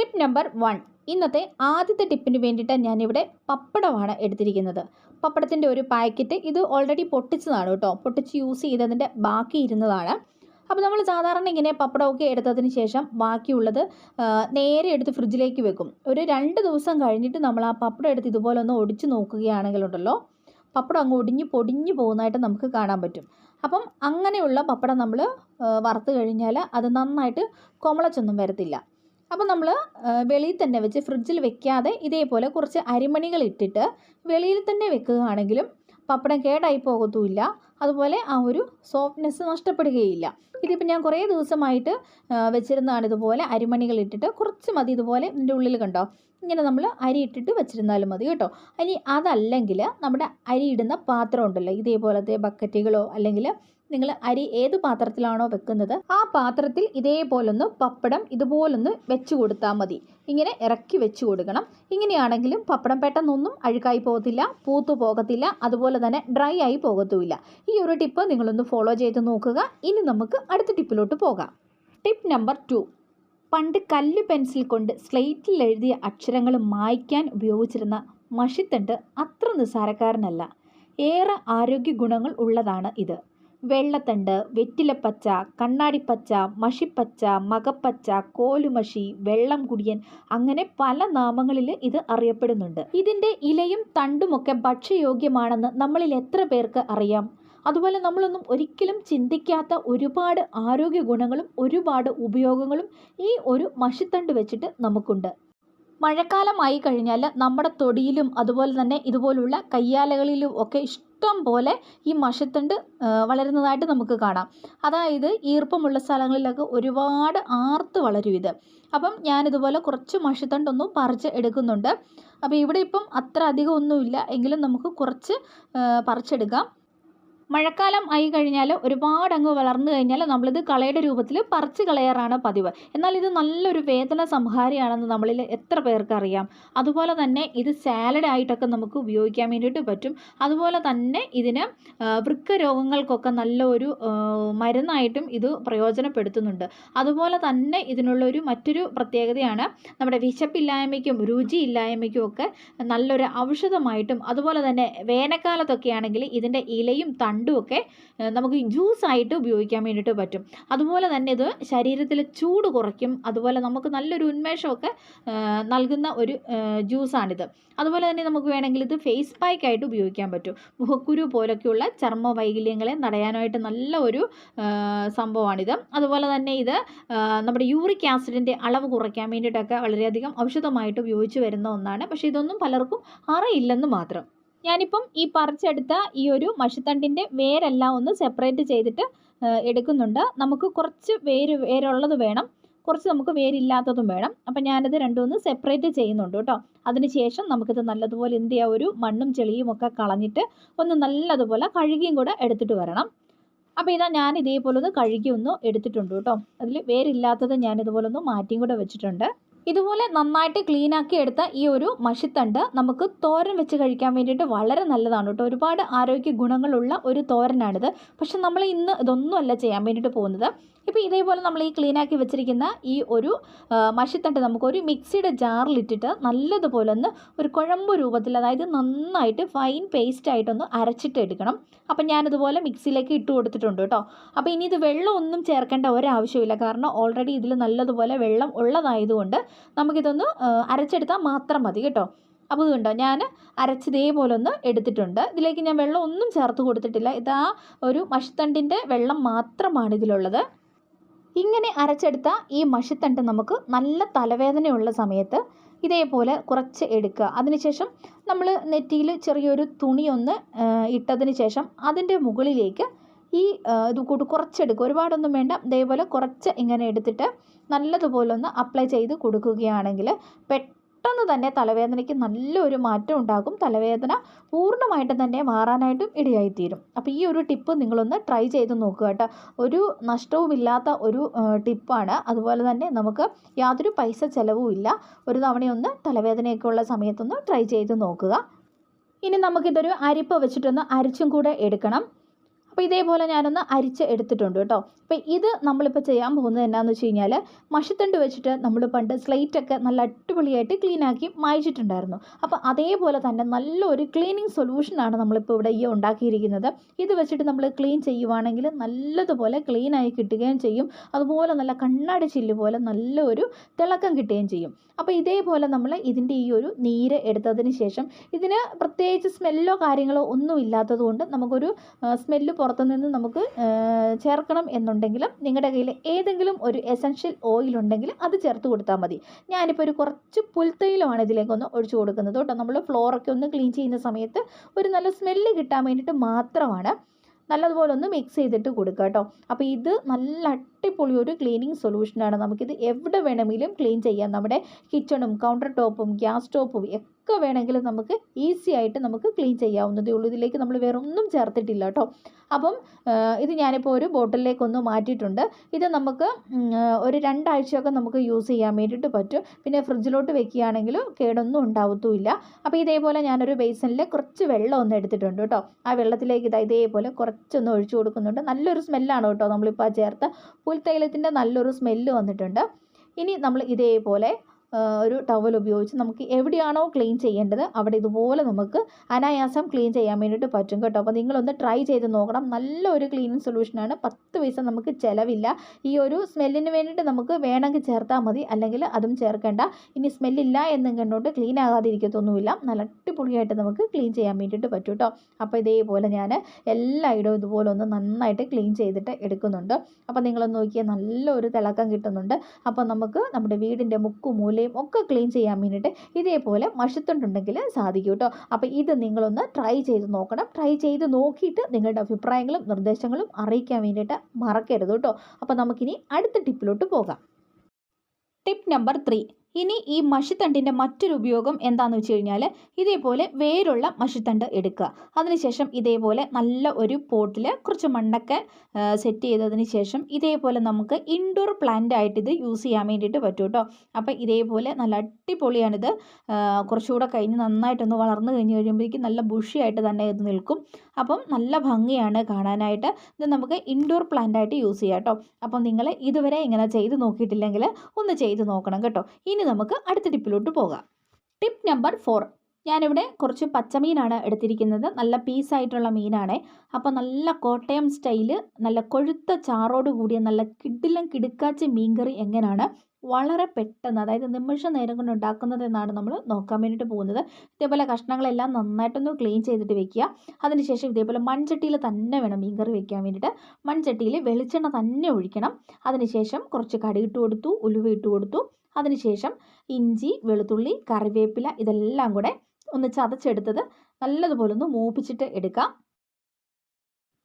Tip number one ഇന്നത്തെ ആദ്യത്തെ ടിപ്പിന് വേണ്ടിയിട്ട് ഞാനിവിടെ പപ്പടമാണ് എടുത്തിരിക്കുന്നത്. പപ്പടത്തിന്റെ ഒരു പാക്കറ്റ് ഇത് ഓൾറെഡി പൊട്ടിച്ചതാണ് കേട്ടോ. പൊട്ടിച്ച് യൂസ് ചെയ്തതിന്റെ ബാക്കി ഇരുന്നതാണ്. അപ്പോൾ നമ്മൾ സാധാരണ ഇങ്ങനെ പപ്പടമൊക്കെ എടുത്തതിന് ശേഷം ബാക്കിയുള്ളത് നേരെ എടുത്ത് ഫ്രിഡ്ജിലേക്ക് വെക്കും. ഒരു രണ്ട് ദിവസം കഴിഞ്ഞിട്ട് നമ്മൾ ആ പപ്പടം എടുത്ത് ഇതുപോലെ ഒന്ന് ഒടിച്ച് നോക്കുകയാണെങ്കിലുണ്ടല്ലോ പപ്പടം അങ്ങ് ഒടിഞ്ഞ് പൊടിഞ്ഞു പോകുന്നതായിട്ട് നമുക്ക് കാണാൻ പറ്റും. അപ്പം അങ്ങനെയുള്ള പപ്പടം നമ്മൾ വറുത്ത് കഴിഞ്ഞാൽ അത് നന്നായിട്ട് കൊമളച്ചൊന്നും വരത്തില്ല. അപ്പോൾ നമ്മൾ വെളിയിൽ തന്നെ വെച്ച് ഫ്രിഡ്ജിൽ വെക്കാതെ ഇതേപോലെ കുറച്ച് അരിമണികൾ ഇട്ടിട്ട് വെളിയിൽ തന്നെ വെക്കുകയാണെങ്കിലും പപ്പടം കേടായി പോകത്തുമില്ല. അതുപോലെ ആ ഒരു സോഫ്റ്റ്നെസ് നഷ്ടപ്പെടുകയില്ല. ഇതിപ്പോൾ ഞാൻ കുറേ ദിവസമായിട്ട് വെച്ചിരുന്നതാണ് ഇതുപോലെ അരിമണികൾ ഇട്ടിട്ട് കുറച്ച് മതി ഇതുപോലെ ഇതിന്റെ ഉള്ളിൽ കണ്ടോ? ഇങ്ങനെ നമ്മൾ അരി ഇട്ടിട്ട് വെച്ചിരുന്നാലും മതി കേട്ടോ. ഇനി അതല്ലെങ്കിൽ നമ്മുടെ അരി ഇടുന്ന പാത്രം ഉണ്ടല്ലോ ഇതേപോലത്തെ ബക്കറ്റുകളോ അല്ലെങ്കിൽ നിങ്ങൾ അരി ഏത് പാത്രത്തിലാണോ വെക്കുന്നത് ആ പാത്രത്തിൽ ഇതേപോലൊന്ന് പപ്പടം ഇതുപോലൊന്ന് വെച്ച് കൊടുത്താൽ മതി. ഇങ്ങനെ ഇറക്കി വെച്ച് കൊടുക്കണം. ഇങ്ങനെയാണെങ്കിലും പപ്പടം പെട്ടെന്നൊന്നും അഴുക്കായി പോകത്തില്ല പൂത്തു പോകത്തില്ല അതുപോലെ തന്നെ ഡ്രൈ ആയി പോകത്തുമില്ല. ഈ ഒരു ടിപ്പ് നിങ്ങളൊന്ന് ഫോളോ ചെയ്ത് നോക്കുക. ഇനി നമുക്ക് അടുത്ത ടിപ്പിലോട്ട് പോകാം. Tip number two. പണ്ട് കല്ല് പെൻസിൽ കൊണ്ട് സ്ലേറ്റിൽ എഴുതിയ അക്ഷരങ്ങൾ മായ്ക്കാൻ ഉപയോഗിച്ചിരുന്ന മഷിത്തണ്ട് അത്ര നിസ്സാരക്കാരനല്ല. ഏറെ ആരോഗ്യ ഗുണങ്ങൾ ഉള്ളതാണ് ഇത്. വെള്ളത്തണ്ട് വെറ്റിലപ്പച്ച കണ്ണാടിപ്പച്ച മഷിപ്പച്ച മകപ്പച്ച കോലുമഷി വെള്ളം കുടിയൻ അങ്ങനെ പല നാമങ്ങളിൽ ഇത് അറിയപ്പെടുന്നുണ്ട്. ഇതിന്റെ ഇലയും തണ്ടുമൊക്കെ ഭക്ഷ്യയോഗ്യമാണെന്ന് നമ്മളിൽ എത്ര പേർക്ക് അറിയാം? അതുപോലെ നമ്മളൊന്നും ഒരിക്കലും ചിന്തിക്കാത്ത ഒരുപാട് ആരോഗ്യ ഗുണങ്ങളും ഒരുപാട് ഉപയോഗങ്ങളും ഈ ഒരു മഷിത്തണ്ട് വെച്ചിട്ട് നമുക്കുണ്ട്. മഴക്കാലമായി കഴിഞ്ഞാൽ നമ്മുടെ തൊടിയിലും അതുപോലെ തന്നെ ഇതുപോലുള്ള കയ്യാലകളിലും ഒക്കെ ഇഷ്ടം പോലെ ഈ മഷിത്തണ്ട് വളരുന്നതായിട്ട് നമുക്ക് കാണാം. അതായത് ഈർപ്പമുള്ള സ്ഥലങ്ങളിലൊക്കെ ഒരുപാട് ആർത്ത് വളരും ഇത്. അപ്പം ഞാനിതുപോലെ കുറച്ച് മഷിത്തണ്ടൊന്നും പറിച്ച് എടുക്കുന്നുണ്ട്. അപ്പോൾ ഇവിടെ ഇപ്പം അത്ര അധികം ഒന്നുമില്ല. എങ്കിലും നമുക്ക് കുറച്ച് പറിച്ചെടുക്കാം. മഴക്കാലം ആയി കഴിഞ്ഞാൽ ഒരുപാട് അങ്ങ് വളർന്നു കഴിഞ്ഞാൽ നമ്മളിത് കളയുടെ രൂപത്തിൽ പറിച്ച് കളയാറാണ് പതിവ്. എന്നാൽ ഇത് നല്ലൊരു വേദന സംഹാരിയാണെന്ന് നമ്മളിൽ എത്ര പേർക്ക് അറിയാം അതുപോലെ തന്നെ ഇത് സാലഡ് ആയിട്ടൊക്കെ നമുക്ക് ഉപയോഗിക്കാൻ വേണ്ടിയിട്ട് പറ്റും. അതുപോലെ തന്നെ ഇതിന് വൃക്ക രോഗങ്ങൾക്കൊക്കെ നല്ലൊരു മരുന്നായിട്ടും ഇത് പ്രയോജനപ്പെടുത്തുന്നുണ്ട്. അതുപോലെ തന്നെ ഇതിനുള്ളൊരു മറ്റൊരു പ്രത്യേകതയാണ് നമ്മുടെ വിശപ്പില്ലായ്മയ്ക്കും രുചിയില്ലായ്മയ്ക്കും ഒക്കെ നല്ലൊരു ഔഷധമായിട്ടും അതുപോലെ തന്നെ വേനൽക്കാലത്തൊക്കെ ആണെങ്കിൽ ഇതിന്റെ ഇലയും ഒക്കെ നമുക്ക് ജ്യൂസായിട്ട് ഉപയോഗിക്കാൻ വേണ്ടിയിട്ട് പറ്റും. അതുപോലെ തന്നെ ഇത് ശരീരത്തിലെ ചൂട് കുറയ്ക്കും. അതുപോലെ നമുക്ക് നല്ലൊരു ഉന്മേഷമൊക്കെ നൽകുന്ന ഒരു ജ്യൂസാണിത്. അതുപോലെ തന്നെ നമുക്ക് വേണമെങ്കിൽ ഇത് ഫേസ് പാക്കായിട്ട് ഉപയോഗിക്കാൻ പറ്റും. മുഖക്കുരു പോലൊക്കെയുള്ള ചർമ്മ വൈകല്യങ്ങളെ തടയാനായിട്ട് നല്ല ഒരു സംഭവമാണിത്. അതുപോലെ തന്നെ ഇത് നമ്മുടെ യൂറിക് ആസിഡിന്റെ അളവ് കുറയ്ക്കാൻ വേണ്ടിയിട്ടൊക്കെ വളരെയധികം ഔഷധമായിട്ട് ഉപയോഗിച്ച് വരുന്ന ഒന്നാണ്. പക്ഷേ ഇതൊന്നും പലർക്കും അറിയില്ലെന്ന് മാത്രം. ഞാനിപ്പം ഈ പറിച്ചെടുത്ത ഈ ഒരു മഷിത്തണ്ടിന്റെ വേരെല്ലാം ഒന്ന് സെപ്പറേറ്റ് ചെയ്തിട്ട് എടുക്കുന്നുണ്ട്. നമുക്ക് കുറച്ച് വേര് വേരുള്ളത് വേണം. കുറച്ച് നമുക്ക് വേരില്ലാത്തതും വേണം. അപ്പം ഞാനത് രണ്ടും ഒന്ന് സെപ്പറേറ്റ് ചെയ്യുന്നുണ്ട് കേട്ടോ. അതിനുശേഷം നമുക്കിത് നല്ലതുപോലെ എന്ത് ചെയ്യുക ഒരു മണ്ണും ചെളിയും ഒക്കെ കളഞ്ഞിട്ട് ഒന്ന് നല്ലതുപോലെ കഴുകിയും കൂടെ എടുത്തിട്ട് വരണം. അപ്പോൾ ഇതാ ഞാൻ ഇതേപോലെ ഒന്ന് കഴുകി ഒന്ന് എടുത്തിട്ടുണ്ട് കേട്ടോ. അതിൽ വേരില്ലാത്തത് ഞാൻ ഇതുപോലെ ഒന്ന് മാറ്റിയും കൂടെ വെച്ചിട്ടുണ്ട്. ഇതുപോലെ നന്നായിട്ട് ക്ലീൻ ആക്കി എടുത്ത ഈ ഒരു മഷിത്തണ്ട് നമുക്ക് തോരൻ വെച്ച് കഴിക്കാൻ വേണ്ടിയിട്ട് വളരെ നല്ലതാണ് കേട്ടോ. ഒരുപാട് ആരോഗ്യ ഗുണങ്ങളുള്ള ഒരു തോരനാണിത്. പക്ഷെ നമ്മൾ ഇന്ന് ഇതൊന്നുമല്ല ചെയ്യാൻ വേണ്ടിയിട്ട് പോകുന്നത്. ഇപ്പോൾ ഇതേപോലെ നമ്മൾ ഈ ക്ലീൻ ആക്കി വെച്ചിരിക്കുന്ന ഈ ഒരു ആ, മഷിത്തണ്ട് നമുക്കൊരു മിക്സിയുടെ ജാറിലിട്ടിട്ട് നല്ലതുപോലെ ഒന്ന് ഒരു കുഴമ്പ് രൂപത്തിൽ അതായത് നന്നായിട്ട് ഫൈൻ പേസ്റ്റ് ആയിട്ടൊന്ന് അരച്ചിട്ട് എടുക്കണം. അപ്പം ഞാനിതുപോലെ മിക്സിയിലേക്ക് ഇട്ട് കൊടുത്തിട്ടുണ്ട് കേട്ടോ. അപ്പോൾ ഇനി ഇത് വെള്ളം ഒന്നും ചേർക്കേണ്ട ഒരാവശ്യമില്ല കാരണം ഓൾറെഡി ഇതിൽ നല്ലതുപോലെ വെള്ളം ഉള്ളതായതുകൊണ്ട് നമുക്കിതൊന്ന് ആ, അരച്ചെടുത്താൽ മാത്രം മതി കേട്ടോ. അപ്പോൾ ഇതുണ്ടോ ഞാൻ അരച്ചതേപോലെ ഒന്ന് എടുത്തിട്ടുണ്ട്. ഇതിലേക്ക് ഞാൻ വെള്ളം ഒന്നും ചേർത്ത് കൊടുത്തിട്ടില്ല. ഇതാ ഒരു മഷിത്തണ്ടിന്റെ വെള്ളം മാത്രമാണ് ഇതിലുള്ളത്. ഇങ്ങനെ അരച്ചെടുത്ത ഈ മഷിത്തണ്ട് നമുക്ക് നല്ല തലവേദനയുള്ള സമയത്ത് ഇതേപോലെ കുറച്ച് എടുക്കുക. അതിനുശേഷം നമ്മൾ നെറ്റിയിൽ ചെറിയൊരു തുണിയൊന്ന് ഇട്ടതിന് ശേഷം അതിന്റെ മുകളിലേക്ക് ഈ ഇത് കൂട്ട് കുറച്ചെടുക്കുക. ഒരുപാടൊന്നും വേണ്ട. ഇതേപോലെ കുറച്ച് ഇങ്ങനെ എടുത്തിട്ട് നല്ലതുപോലെ ഒന്ന് അപ്ലൈ ചെയ്ത് കൊടുക്കുകയാണെങ്കിൽ പെട്ടെന്ന് തന്നെ തലവേദനയ്ക്ക് നല്ലൊരു മാറ്റം ഉണ്ടാകും. തലവേദന പൂർണമായിട്ടും തന്നെ മാറാനായിട്ടും ഇടയായിത്തീരും. അപ്പോൾ ഈ ഒരു ടിപ്പ് നിങ്ങളൊന്ന് ട്രൈ ചെയ്ത് നോക്കുക കേട്ടോ. ഒരു നഷ്ടവുമില്ലാത്ത ഒരു ടിപ്പാണ്. അതുപോലെ തന്നെ നമുക്ക് യാതൊരു പൈസ ചിലവുമില്ല ഒരു തവണയൊന്ന് തലവേദനയൊക്കെ ഉള്ള സമയത്തൊന്ന് ട്രൈ ചെയ്ത് നോക്കുക. ഇനി നമുക്കിതൊരു അരിപ്പ് വെച്ചിട്ടൊന്ന് അരിച്ചും കൂടെ എടുക്കണം. അപ്പോൾ ഇതേപോലെ ഞാനൊന്ന് അരിച്ച് എടുത്തിട്ടുണ്ട് കേട്ടോ. അപ്പോൾ ഇത് നമ്മളിപ്പോൾ ചെയ്യാൻ പോകുന്നത് എന്നാന്ന് വെച്ച് കഴിഞ്ഞാൽ മഷിത്തണ്ട് വെച്ചിട്ട് നമ്മൾ പണ്ട് സ്ലേറ്റൊക്കെ നല്ല അടിപൊളിയായിട്ട് ക്ലീൻ ആക്കി മായച്ചിട്ടുണ്ടായിരുന്നു. അപ്പോൾ അതേപോലെ തന്നെ നല്ലൊരു ക്ലീനിങ് സൊല്യൂഷനാണ് നമ്മളിപ്പോൾ ഇവിടെ ഈ ഉണ്ടാക്കിയിരിക്കുന്നത്. ഇത് വെച്ചിട്ട് നമ്മൾ ക്ലീൻ ചെയ്യുവാണെങ്കിൽ നല്ലതുപോലെ ക്ലീൻ ആയി കിട്ടുകയും ചെയ്യും. അതുപോലെ നല്ല കണ്ണാടി ചില്ല് പോലെ നല്ലൊരു തിളക്കം കിട്ടുകയും ചെയ്യും. അപ്പോൾ ഇതേപോലെ നമ്മൾ ഇതിന്റെ ഈ ഒരു നീര് എടുത്തതിന് ശേഷം ഇതിന് പ്രത്യേകിച്ച് സ്മെല്ലോ കാര്യങ്ങളോ ഒന്നും ഇല്ലാത്തത് കൊണ്ട് നമുക്കൊരു സ്മെല്ല് പുറത്തുനിന്ന് നമുക്ക് ചേർക്കണം എന്നുണ്ടെങ്കിലും നിങ്ങളുടെ കയ്യിൽ ഏതെങ്കിലും ഒരു എസൻഷ്യൽ ഓയിൽ ഉണ്ടെങ്കിൽ അത് ചേർത്ത് കൊടുത്താൽ മതി. ഞാനിപ്പോൾ ഒരു കുറച്ച് പുൽത്തൈലമാണ് ഇതിലേക്കൊന്ന് ഒഴിച്ചു കൊടുക്കുന്നത് കേട്ടോ. നമ്മൾ ഫ്ലോറൊക്കെ ഒന്ന് ക്ലീൻ ചെയ്യുന്ന സമയത്ത് ഒരു നല്ല സ്മെല്ല് കിട്ടാൻ വേണ്ടിയിട്ട് മാത്രമാണ് നല്ലതുപോലെ ഒന്ന് മിക്സ് ചെയ്തിട്ട് കൊടുക്കുക കേട്ടോ. അപ്പോൾ ഇത് നല്ല അടിപൊളി ഒരു ക്ലീനിങ് സൊല്യൂഷനാണ് നമുക്കിത് എവിടെ വേണമെങ്കിലും ക്ലീൻ ചെയ്യാം. നമ്മുടെ കിച്ചണും കൗണ്ടർ ടോപ്പും ഗ്യാസ് സ്റ്റോപ്പും ഒക്കെ വേണമെങ്കിലും നമുക്ക് ഈസി ആയിട്ട് നമുക്ക് ക്ലീൻ ചെയ്യാവുന്നതേ ഉള്ളൂ. ഇതിലേക്ക് നമ്മൾ വേറെ ഒന്നും ചേർത്തിട്ടില്ല കേട്ടോ. അപ്പം ഇത് ഞാനിപ്പോൾ ഒരു ബോട്ടിലേക്കൊന്ന് മാറ്റിയിട്ടുണ്ട്. ഇത് നമുക്ക് ഒരു രണ്ടാഴ്ചയൊക്കെ നമുക്ക് യൂസ് ചെയ്യാൻ വേണ്ടിയിട്ട് പറ്റും. പിന്നെ ഫ്രിഡ്ജിലോട്ട് വെക്കുകയാണെങ്കിൽ കേടൊന്നും ഉണ്ടാവത്തുമില്ല. അപ്പോൾ ഇതേപോലെ ഞാനൊരു ബേസനിൽ കുറച്ച് വെള്ളം ഒന്ന് എടുത്തിട്ടുണ്ട് കേട്ടോ. ആ വെള്ളത്തിലേക്ക് ഇതാ ഇതേപോലെ കുറച്ചൊന്ന് ഒഴിച്ചു കൊടുക്കുന്നുണ്ട്. നല്ലൊരു സ്മെല്ലാണ് കേട്ടോ നമ്മളിപ്പോൾ ചേർത്ത പുൽത്തൈലത്തിന്റെ നല്ലൊരു സ്മെല്ല് വന്നിട്ടുണ്ട്. ഇനി നമ്മൾ ഇതേപോലെ ഒരു ടവൽ ഉപയോഗിച്ച് നമുക്ക് എവിടെയാണോ ക്ലീൻ ചെയ്യേണ്ടത് അവിടെ ഇതുപോലെ നമുക്ക് അനായാസം ക്ലീൻ ചെയ്യാൻ വേണ്ടിയിട്ട് പറ്റും കേട്ടോ. അപ്പോൾ നിങ്ങളൊന്ന് ട്രൈ ചെയ്ത് നോക്കണം. നല്ലൊരു ക്ലീനിങ് സൊല്യൂഷനാണ് പത്ത് പൈസ നമുക്ക് ചിലവില്ല. ഈ ഒരു സ്മെല്ലിന് വേണ്ടിയിട്ട് നമുക്ക് വേണമെങ്കിൽ ചേർത്താൽ മതി. അല്ലെങ്കിൽ അതും ചേർക്കേണ്ട. ഇനി സ്മെല്ലില്ല എന്നും കണ്ടോട്ട് ക്ലീൻ ആകാതിരിക്കത്തൊന്നുമില്ല. നല്ല അടിപൊളിയായിട്ട് നമുക്ക് ക്ലീൻ ചെയ്യാൻ വേണ്ടിയിട്ട് പറ്റും കേട്ടോ. അപ്പോൾ ഇതേപോലെ ഞാൻ എല്ലായിടവും ഇതുപോലെ ഒന്ന് നന്നായിട്ട് ക്ലീൻ ചെയ്തിട്ട് എടുക്കുന്നുണ്ട്. അപ്പോൾ നിങ്ങളൊന്ന് നോക്കിയാൽ നല്ലൊരു തിളക്കം കിട്ടുന്നുണ്ട്. അപ്പോൾ നമുക്ക് നമ്മുടെ വീടിന്റെ മുക്കും മൂലയും ഒക്കെ ക്ലീൻ ചെയ്യാൻ വേണ്ടിയിട്ട് ഇതേപോലെ മഷത്തുണ്ടെങ്കിൽ സാധിക്കും കേട്ടോ അപ്പോൾ ഇത് നിങ്ങളൊന്ന് ട്രൈ ചെയ്ത് നോക്കണം. ട്രൈ ചെയ്ത് നോക്കിയിട്ട് നിങ്ങളുടെ അഭിപ്രായങ്ങളും നിർദ്ദേശങ്ങളും അറിയിക്കാൻ വേണ്ടിയിട്ട് മറക്കരുത് കേട്ടോ. അപ്പോൾ നമുക്കിനി അടുത്ത ടിപ്പിലോട്ട് പോകാം. ടിപ്പ് നമ്പർ ത്രീ ഇനി ഈ മഷിത്തണ്ടിന്റെ മറ്റൊരു ഉപയോഗം എന്താണെന്ന് വെച്ച് കഴിഞ്ഞാൽ ഇതേപോലെ വേരുള്ള മഷിത്തണ്ട് എടുക്കുക. അതിനുശേഷം ഇതേപോലെ നല്ല ഒരു പോട്ടിൽ കുറച്ച് മണ്ണൊക്കെ സെറ്റ് ചെയ്തതിന് ശേഷം ഇതേപോലെ നമുക്ക് ഇൻഡോർ പ്ലാന്റ് ആയിട്ട് ഇത് യൂസ് ചെയ്യാൻ വേണ്ടിയിട്ട് പറ്റും കേട്ടോ അപ്പോൾ ഇതേപോലെ നല്ല അടിപൊളിയാണിത്. കുറച്ചുകൂടെ കഴിഞ്ഞ് നന്നായിട്ടൊന്ന് വളർന്നു കഴിഞ്ഞ് കഴിയുമ്പോഴേക്കും നല്ല ബുഷിയായിട്ട് തന്നെ ഇത് നിൽക്കും. അപ്പം നല്ല ഭംഗിയാണ് കാണാനായിട്ട്. ഇത് നമുക്ക് ഇൻഡോർ പ്ലാന്റ് ആയിട്ട് യൂസ് ചെയ്യാം കേട്ടോ അപ്പം നിങ്ങൾ ഇതുവരെ ഇങ്ങനെ ചെയ്ത് നോക്കിയിട്ടില്ലെങ്കിൽ ഒന്ന് ചെയ്ത് നോക്കണം കേട്ടോ. ഇനി ഇനി നമുക്ക് അടുത്ത ടിപ്പിലോട്ട് പോകാം. Tip number four. ഞാനിവിടെ കുറച്ച് പച്ചമീനാണ് എടുത്തിരിക്കുന്നത്. നല്ല പീസായിട്ടുള്ള മീനാണ്. അപ്പോൾ നല്ല കോട്ടയം സ്റ്റൈൽ നല്ല കൊഴുത്ത ചാറോട് കൂടിയ നല്ല കിഡിലും കിടുക്കാച്ച മീൻകറി എങ്ങനെയാണ് വളരെ പെട്ടെന്ന് അതായത് നിമിഷ നേരം കൊണ്ട് ഉണ്ടാക്കുന്നത് എന്നാണ് നമ്മൾ നോക്കാൻ വേണ്ടിയിട്ട് പോകുന്നത്. ഇതേപോലെ കഷ്ണങ്ങളെല്ലാം നന്നായിട്ടൊന്ന് ക്ലീൻ ചെയ്തിട്ട് വെക്കുക. അതിനുശേഷം ഇതേപോലെ മൺചട്ടിയിൽ തന്നെ വേണം മീൻകറി വെക്കാൻ വേണ്ടിയിട്ട്. മൺചട്ടിയിൽ വെളിച്ചെണ്ണ തന്നെ ഒഴിക്കണം. അതിനുശേഷം കുറച്ച് കടി ഇട്ട് കൊടുത്തു ഉലുവ ഇട്ട് കൊടുത്തു. അതിനുശേഷം ഇഞ്ചി വെളുത്തുള്ളി കറിവേപ്പില ഇതെല്ലാം കൂടെ ഒന്ന് ചതച്ചെടുത്തത് നല്ലതുപോലെ ഒന്ന് മൂപ്പിച്ചിട്ട് എടുക്കാം.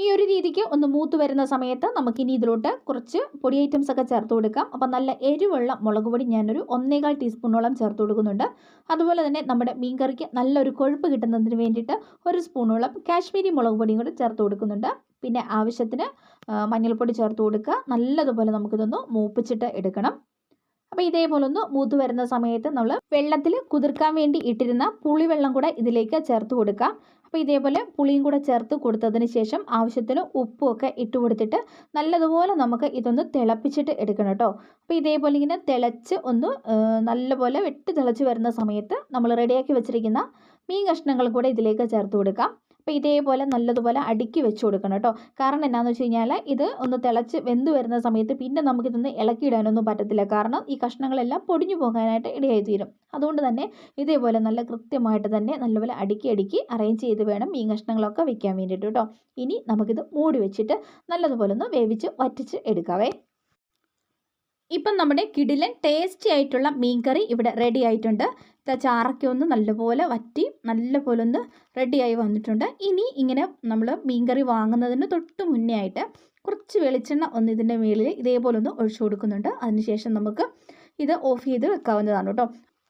ഈ ഒരു രീതിക്ക് ഒന്ന് മൂത്ത് വരുന്ന സമയത്ത് നമുക്കിനി ഇതിലോട്ട് കുറച്ച് പൊടി ഐറ്റംസ് ഒക്കെ ചേർത്ത് കൊടുക്കാം. അപ്പം നല്ല എരിവുള്ള മുളക് പൊടി ഞാനൊരു ഒന്നേകാൽ ടീസ്പൂണോളം ചേർത്ത് കൊടുക്കുന്നുണ്ട്. അതുപോലെ തന്നെ നമ്മുടെ മീൻകറിക്ക് നല്ലൊരു കൊഴുപ്പ് കിട്ടുന്നതിന് വേണ്ടിയിട്ട് ഒരു സ്പൂണോളം കാശ്മീരി മുളക് പൊടിയും കൂടെ ചേർത്ത് കൊടുക്കുന്നുണ്ട്. പിന്നെ ആവശ്യത്തിന് മഞ്ഞൾപ്പൊടി ചേർത്ത് കൊടുക്കുക. നല്ലതുപോലെ നമുക്കിതൊന്ന് മൂപ്പിച്ചിട്ട് എടുക്കണം. അപ്പോൾ ഇതേപോലെ ഒന്ന് മൂത്ത് വരുന്ന സമയത്ത് നമ്മൾ വെള്ളത്തിൽ കുതിർക്കാൻ വേണ്ടി ഇട്ടിരുന്ന പുളിവെള്ളം കൂടെ ഇതിലേക്ക് ചേർത്ത് കൊടുക്കാം. അപ്പോൾ ഇതേപോലെ പുളിയും കൂടെ ചേർത്ത് കൊടുത്തതിന് ശേഷം ആവശ്യത്തിന് ഉപ്പും ഒക്കെ ഇട്ട് കൊടുത്തിട്ട് നല്ലതുപോലെ നമുക്ക് ഇതൊന്ന് തിളപ്പിച്ചിട്ട് എടുക്കണം കേട്ടോ. അപ്പോൾ ഇതേപോലെ ഇങ്ങനെ തിളച്ച് ഒന്ന് നല്ലപോലെ വെട്ടി തിളച്ച് വരുന്ന സമയത്ത് നമ്മൾ റെഡിയാക്കി വെച്ചിരിക്കുന്ന മീൻ കഷ്ണങ്ങൾ കൂടെ ഇതിലേക്ക് ചേർത്ത് കൊടുക്കാം. അപ്പോൾ ഇതേപോലെ നല്ലതുപോലെ അടുക്കി വെച്ച് കൊടുക്കണം കേട്ടോ. കാരണം എന്താണെന്ന് വെച്ച് കഴിഞ്ഞാൽ ഇത് ഒന്ന് തിളച്ച് വെന്ത് വരുന്ന സമയത്ത് പിന്നെ നമുക്കിതൊന്ന് ഇളക്കിയിടാനൊന്നും പറ്റത്തില്ല. കാരണം ഈ കഷ്ണങ്ങളെല്ലാം പൊടിഞ്ഞു പോകാനായിട്ട് ഇടയായി തീരും. അതുകൊണ്ട് തന്നെ ഇതേപോലെ നല്ല കൃത്യമായിട്ട് തന്നെ നല്ലപോലെ അടുക്കി അടുക്കി അറേഞ്ച് ചെയ്ത് വേണം മീൻ കഷ്ണങ്ങളൊക്കെ വെക്കാൻ വേണ്ടിയിട്ട് കേട്ടോ. ഇനി നമുക്കിത് മൂടി വെച്ചിട്ട് നല്ലതുപോലെ ഒന്ന് വേവിച്ച് വറ്റിച്ച് എടുക്കാവേ. ഇപ്പം നമ്മുടെ കിടിലൻ ടേസ്റ്റി ആയിട്ടുള്ള മീൻ കറി ഇവിടെ റെഡി ആയിട്ടുണ്ട്. ചാറൊക്കെ ഒന്ന് നല്ലപോലെ വറ്റി നല്ലപോലെ ഒന്ന് റെഡിയായി വന്നിട്ടുണ്ട്. ഇനി ഇങ്ങനെ നമ്മൾ മീൻ കറി വാങ്ങുന്നതിന് തൊട്ട് മുന്നേ ആയിട്ട് കുറച്ച് വെളിച്ചെണ്ണ ഒന്ന് ഇതിന്റെ മേളിൽ ഇതേപോലെ ഒന്ന് ഒഴിച്ചു കൊടുക്കുന്നുണ്ട്. അതിനുശേഷം നമുക്ക് ഇത് ഓഫ് ചെയ്ത് വെക്കാവുന്നതാണ് കേട്ടോ.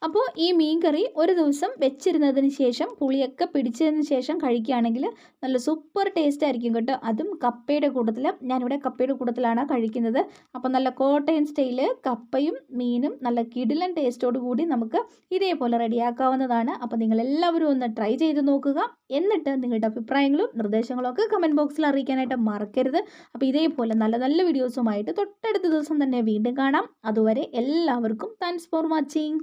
അപ്പോൾ ഈ മീൻ കറി ഒരു ദിവസം വെച്ചിരുന്നതിന് ശേഷം പുളിയൊക്കെ പിടിച്ചതിന് ശേഷം കഴിക്കുകയാണെങ്കിൽ നല്ല സൂപ്പർ ടേസ്റ്റ് ആയിരിക്കും കേട്ടോ. അതും കപ്പയുടെ കൂട്ടത്തിൽ ഞാനിവിടെ കപ്പയുടെ കൂട്ടത്തിലാണ് കഴിക്കുന്നത്. അപ്പോൾ നല്ല കോട്ടയം സ്റ്റൈൽ കപ്പയും മീനും നല്ല കിടിലൻ ടേസ്റ്റോട് കൂടി നമുക്ക് ഇതേപോലെ റെഡിയാക്കാവുന്നതാണ് അപ്പോൾ നിങ്ങൾ എല്ലാവരും ഒന്ന് ട്രൈ ചെയ്ത് നോക്കുക. എന്നിട്ട് നിങ്ങളുടെ അഭിപ്രായങ്ങളും നിർദ്ദേശങ്ങളും ഒക്കെ കമന്റ് ബോക്സിൽ അറിയിക്കാനായിട്ട് മറക്കരുത്. അപ്പോൾ ഇതേപോലെ നല്ല നല്ല വീഡിയോസുമായിട്ട് തൊട്ടടുത്ത ദിവസം തന്നെ വീണ്ടും കാണാം. അതുവരെ എല്ലാവർക്കും താങ്ക്സ് ഫോർ വാച്ചിങ്